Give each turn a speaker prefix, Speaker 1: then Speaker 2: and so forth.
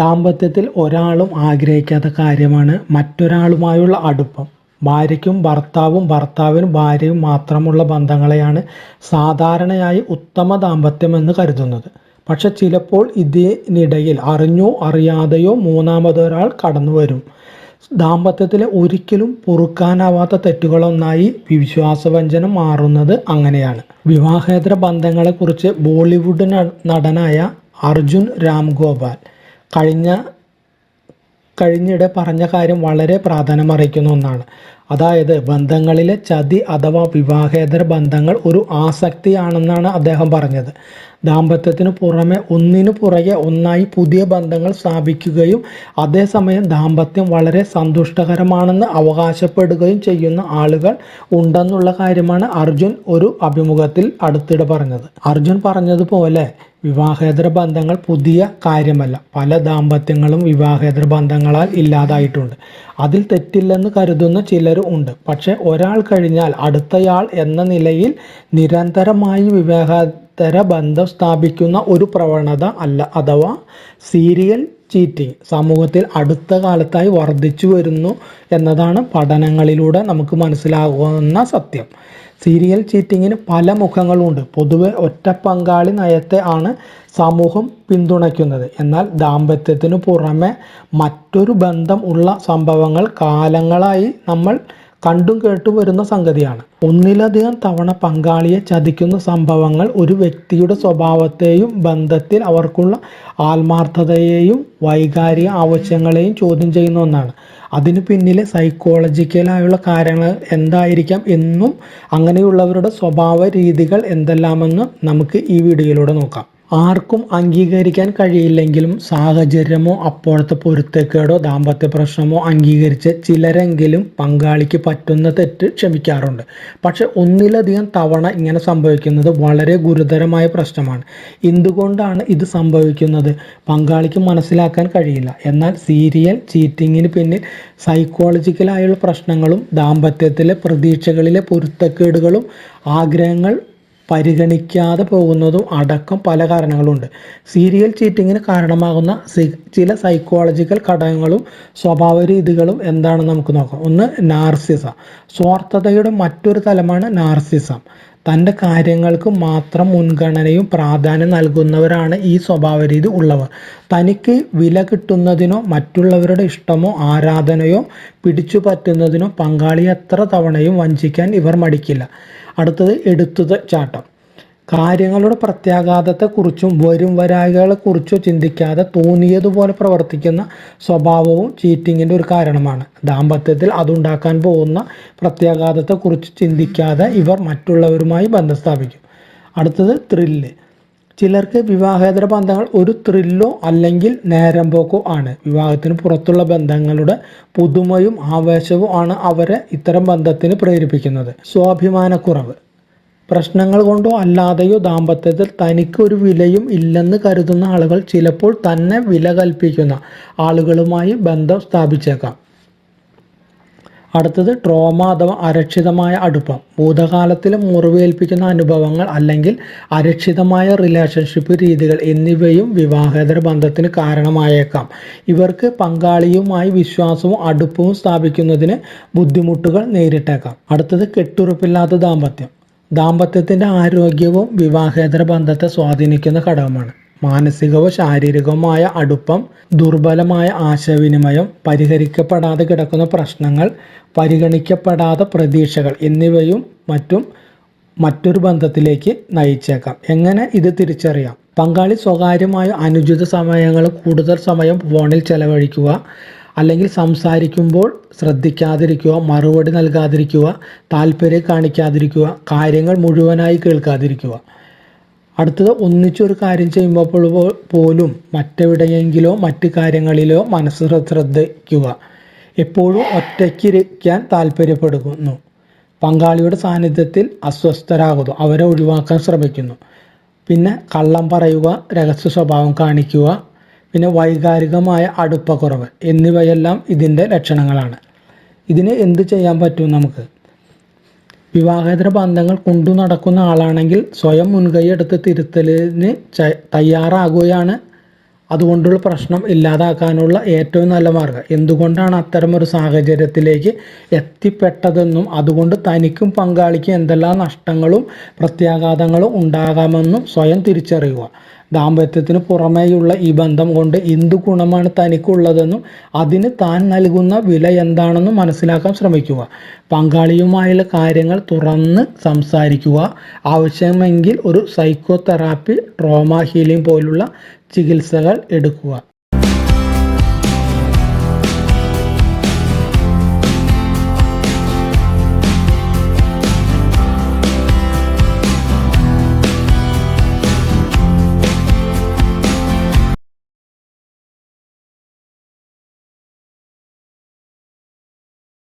Speaker 1: ദാമ്പത്യത്തിൽ ഒരാളും ആഗ്രഹിക്കാത്ത കാര്യമാണ് മറ്റൊരാളുമായുള്ള അടുപ്പം. ഭാര്യയ്ക്കും ഭർത്താവും ഭർത്താവിനും ഭാര്യയും മാത്രമുള്ള ബന്ധങ്ങളെയാണ് സാധാരണയായി ഉത്തമ ദാമ്പത്യമെന്ന് കരുതുന്നത്. പക്ഷെ ചിലപ്പോൾ ഇതിനിടയിൽ അറിഞ്ഞോ അറിയാതെയോ മൂന്നാമതൊരാൾ കടന്നു വരും ദാമ്പത്യത്തിലെ ഒരിക്കലും പൊറുക്കാനാവാത്ത തെറ്റുകളൊന്നായി വിശ്വാസവഞ്ചനം മാറുന്നത് അങ്ങനെയാണ്. വിവാഹേതര ബന്ധങ്ങളെക്കുറിച്ച് ബോളിവുഡ് നടനായ അർജുൻ രാംഗോപാൽ കഴിഞ്ഞ കഴിഞ്ഞിടെ പറഞ്ഞ കാര്യം വളരെ പ്രാധാന്യം അറിയിക്കുന്ന ഒന്നാണ്. അതായത് ബന്ധങ്ങളിലെ ചതി അഥവാ വിവാഹേതര ബന്ധങ്ങൾ ഒരു ആസക്തിയാണെന്നാണ് അദ്ദേഹം പറഞ്ഞത്. ദാമ്പത്യത്തിന് പുറമെ ഒന്നിനു പുറകെ ഒന്നായി പുതിയ ബന്ധങ്ങൾ സ്ഥാപിക്കുകയും അതേസമയം ദാമ്പത്യം വളരെ സന്തുഷ്ടകരമാണെന്ന് അവകാശപ്പെടുകയും ചെയ്യുന്ന ആളുകൾ ഉണ്ടെന്നുള്ള കാര്യമാണ് അർജുൻ ഒരു അഭിമുഖത്തിൽ അടുത്തിടെ പറഞ്ഞത്. അർജുൻ പറഞ്ഞതുപോലെ വിവാഹേതര ബന്ധങ്ങൾ പുതിയ കാര്യമല്ല. പല ദാമ്പത്യങ്ങളും വിവാഹേതര ബന്ധങ്ങളാൽ ഇല്ലാതായിട്ടുണ്ട്. അതിൽ തെറ്റില്ലെന്ന് കരുതുന്ന ചിലരും ഉണ്ട്. പക്ഷേ ഒരാൾ കഴിഞ്ഞാൽ അടുത്തയാൾ എന്ന നിലയിൽ നിരന്തരമായി വിവാഹേതര ബന്ധം സ്ഥാപിക്കുന്ന ഒരു പ്രവണത അല്ല അഥവാ സീരിയൽ ചീറ്റിംഗ്. സമൂഹത്തിൽ അടുത്ത കാലത്തായി വർദ്ധിച്ചു വരുന്നു എന്നതാണ് പഠനങ്ങളിലൂടെ നമുക്ക് മനസ്സിലാകുന്ന സത്യം. സീരിയൽ ചീറ്റിങ്ങിന് പല മുഖങ്ങളുണ്ട് പൊതുവെ ഒറ്റ പങ്കാളി നയത്തെ ആണ് സമൂഹം പിന്തുണയ്ക്കുന്നത്. എന്നാൽ ദാമ്പത്യത്തിനു പുറമെ മറ്റൊരു ബന്ധം ഉള്ള സംഭവങ്ങൾ കാലങ്ങളായി നമ്മൾ കണ്ടും കേട്ടും വരുന്ന സംഗതിയാണ്. ഒന്നിലധികം തവണ പങ്കാളിയെ ചതിക്കുന്ന സംഭവങ്ങൾ ഒരു വ്യക്തിയുടെ സ്വഭാവത്തെയും ബന്ധത്തിൽ അവർക്കുള്ള ആത്മാർത്ഥതയെയും വൈകാരിക ആവശ്യങ്ങളെയും ചോദ്യം ചെയ്യുന്ന ഒന്നാണ്. അതിന് പിന്നിലെ സൈക്കോളജിക്കലായുള്ള കാര്യങ്ങൾ എന്തായിരിക്കാം എന്നും അങ്ങനെയുള്ളവരുടെ സ്വഭാവ രീതികൾ എന്തെല്ലാമെന്ന് നമുക്ക് ഈ വീഡിയോയിലൂടെ നോക്കാം. ആർക്കും അംഗീകരിക്കാൻ കഴിയില്ലെങ്കിലും സാഹചര്യമോ അപ്പോഴത്തെ പൊരുത്തക്കേടോ ദാമ്പത്യ പ്രശ്നമോ അംഗീകരിച്ച് ചിലരെങ്കിലും പങ്കാളിക്ക് പറ്റുന്ന തെറ്റ് ക്ഷമിക്കാറുണ്ട്. പക്ഷെ ഒന്നിലധികം തവണ ഇങ്ങനെ സംഭവിക്കുന്നത് വളരെ ഗുരുതരമായ പ്രശ്നമാണ്. എന്തുകൊണ്ടാണ് ഇത് സംഭവിക്കുന്നത്? പങ്കാളിക്ക് മനസ്സിലാക്കാൻ കഴിയില്ല. എന്നാൽ സീരിയൽ ചീറ്റിങ്ങിന് പിന്നിൽ സൈക്കോളജിക്കലായുള്ള പ്രശ്നങ്ങളും ദാമ്പത്യത്തിലെ പ്രതീക്ഷകളിലെ പൊരുത്തക്കേടുകളും ആഗ്രഹങ്ങൾ പരിഗണിക്കാതെ പോകുന്നതും അടക്കം പല കാരണങ്ങളുണ്ട്. സീരിയൽ ചീറ്റിങ്ങിന് കാരണമാകുന്ന ചില സൈക്കോളജിക്കൽ ഘടകങ്ങളും സ്വഭാവ രീതികളും എന്താണെന്ന് നമുക്ക് നോക്കാം. ഒന്ന് നാർസിസം സ്വാർത്ഥതയുടെ മറ്റൊരു തലമാണ് നാർസിസം തന്റെ കാര്യങ്ങൾക്ക് മാത്രം മുൻഗണനയും പ്രാധാന്യം നൽകുന്നവരാണ് ഈ സ്വഭാവ രീതി ഉള്ളവർ. തനിക്ക് വില കിട്ടുന്നതിനോ മറ്റുള്ളവരുടെ ഇഷ്ടമോ ആരാധനയോ പിടിച്ചു പറ്റുന്നതിനോ പങ്കാളി എത്ര തവണയും വഞ്ചിക്കാൻ ഇവർ മടിക്കില്ല. അടുത്തത് എടുത്തത് ചാട്ടം. കാര്യങ്ങളുടെ പ്രത്യാഘാതത്തെക്കുറിച്ചും വരും വരായികളെക്കുറിച്ചോ ചിന്തിക്കാതെ തോന്നിയതുപോലെ പ്രവർത്തിക്കുന്ന സ്വഭാവവും ചീറ്റിങ്ങിന്റെ ഒരു കാരണമാണ്. ദാമ്പത്യത്തിൽ അതുണ്ടാക്കാൻ പോകുന്ന പ്രത്യാഘാതത്തെക്കുറിച്ച് ചിന്തിക്കാതെ ഇവർ മറ്റുള്ളവരുമായി ബന്ധം സ്ഥാപിക്കും. അടുത്തത് ത്രില്ല്. ചിലർക്ക് വിവാഹേതര ബന്ധങ്ങൾ ഒരു ത്രില്ലോ അല്ലെങ്കിൽ നേരം പോക്കോ ആണ്. വിവാഹത്തിന് പുറത്തുള്ള ബന്ധങ്ങളുടെ പുതുമയും ആവേശവും ആണ് അവരെ ഇത്തരം ബന്ധത്തിന് പ്രേരിപ്പിക്കുന്നത്. സ്വാഭിമാനക്കുറവ്. പ്രശ്നങ്ങൾ കൊണ്ടോ അല്ലാതെയോ ദാമ്പത്യത്തിൽ തനിക്ക് ഒരു വിലയും ഇല്ലെന്ന് കരുതുന്ന ആളുകൾ ചിലപ്പോൾ തന്നെ വില കൽപ്പിക്കുന്ന ആളുകളുമായി ബന്ധം സ്ഥാപിച്ചേക്കാം. അടുത്തത് ട്രോമ അഥവാ അരക്ഷിതമായ അടുപ്പം. ഭൂതകാലത്തിലും മുറിവേൽപ്പിക്കുന്ന അനുഭവങ്ങൾ അല്ലെങ്കിൽ അരക്ഷിതമായ റിലേഷൻഷിപ്പ് രീതികൾ എന്നിവയും വിവാഹേതര ബന്ധത്തിന് കാരണമായേക്കാം. ഇവർക്ക് പങ്കാളിയുമായി വിശ്വാസവും അടുപ്പവും സ്ഥാപിക്കുന്നതിന് ബുദ്ധിമുട്ടുകൾ നേരിട്ടേക്കാം. അടുത്തത് കെട്ടുറപ്പില്ലാത്ത ദാമ്പത്യം. ദാമ്പത്യത്തിന്റെ ആരോഗ്യവും വിവാഹേതര ബന്ധത്തെ സ്വാധീനിക്കുന്ന ഘടകമാണ്. മാനസികവും ശാരീരികവുമായ അടുപ്പം ദുർബലമായ ആശയവിനിമയം പരിഹരിക്കപ്പെടാതെ കിടക്കുന്ന പ്രശ്നങ്ങൾ പരിഗണിക്കപ്പെടാതെ പ്രതീക്ഷകൾ എന്നിവയും മറ്റും മറ്റൊരു ബന്ധത്തിലേക്ക് നയിച്ചേക്കാം. എങ്ങനെ ഇത് തിരിച്ചറിയാം? പങ്കാളി സ്വകാര്യമായ അനുചിത സമയങ്ങൾ കൂടുതൽ സമയം ഫോണിൽ ചെലവഴിക്കുക അല്ലെങ്കിൽ സംസാരിക്കുമ്പോൾ ശ്രദ്ധിക്കാതിരിക്കുക മറുപടി നൽകാതിരിക്കുക താല്പര്യം കാണിക്കാതിരിക്കുക കാര്യങ്ങൾ മുഴുവനായി കേൾക്കാതിരിക്കുക. അടുത്തത് ഒന്നിച്ചൊരു കാര്യം ചെയ്യുമ്പോൾ പോലും മറ്റെവിടെയെങ്കിലോ മറ്റ് കാര്യങ്ങളിലോ മനസ്സ് ശ്ര- ശ്രദ്ധിക്കുക. എപ്പോഴും ഒറ്റയ്ക്കിരിക്കാൻ താല്പര്യപ്പെടുന്നു പങ്കാളിയുടെ സാന്നിധ്യത്തിൽ അസ്വസ്ഥരാകുന്നു. അവരെ ഒഴിവാക്കാൻ ശ്രമിക്കുന്നു. പിന്നെ കള്ളം പറയുക രഹസ്യ സ്വഭാവം കാണിക്കുക പിന്നെ വൈകാരികമായ അടുപ്പക്കുറവ് എന്നിവയെല്ലാം ഇതിന്റെ ലക്ഷണങ്ങളാണ്. ഇതിന് എന്ത് ചെയ്യാൻ പറ്റും നമുക്ക്? വിവാഹേതര ബന്ധങ്ങൾ കൊണ്ടു നടക്കുന്ന ആളാണെങ്കിൽ സ്വയം മുൻകൈ എടുത്ത് തിരുത്തലിന് തയ്യാറാകുകയാണ് അതുകൊണ്ടുള്ള പ്രശ്നം ഇല്ലാതാക്കാനുള്ള ഏറ്റവും നല്ല മാർഗം. എന്തുകൊണ്ടാണ് അത്തരമൊരു സാഹചര്യത്തിലേക്ക് എത്തിപ്പെട്ടതെന്നും അതുകൊണ്ട് തനിക്കും പങ്കാളിക്കും എന്തെല്ലാം നഷ്ടങ്ങളും പ്രത്യാഘാതങ്ങളും ഉണ്ടാകാമെന്നും സ്വയം തിരിച്ചറിയുക. ദാമ്പത്യത്തിന് പുറമേയുള്ള ഈ ബന്ധം കൊണ്ട് എന്തു ഗുണമാണ് തനിക്കുള്ളതെന്നും അതിന് താൻ നൽകുന്ന വില എന്താണെന്നും മനസ്സിലാക്കാൻ ശ്രമിക്കുക. പങ്കാളിയുമായുള്ള കാര്യങ്ങൾ തുറന്ന് സംസാരിക്കുക. ആവശ്യമെങ്കിൽ ഒരു സൈക്കോ തെറാപ്പി ട്രോമ ഹീലിംഗ് പോലുള്ള ചികിത്സകൾ എടുക്കുക.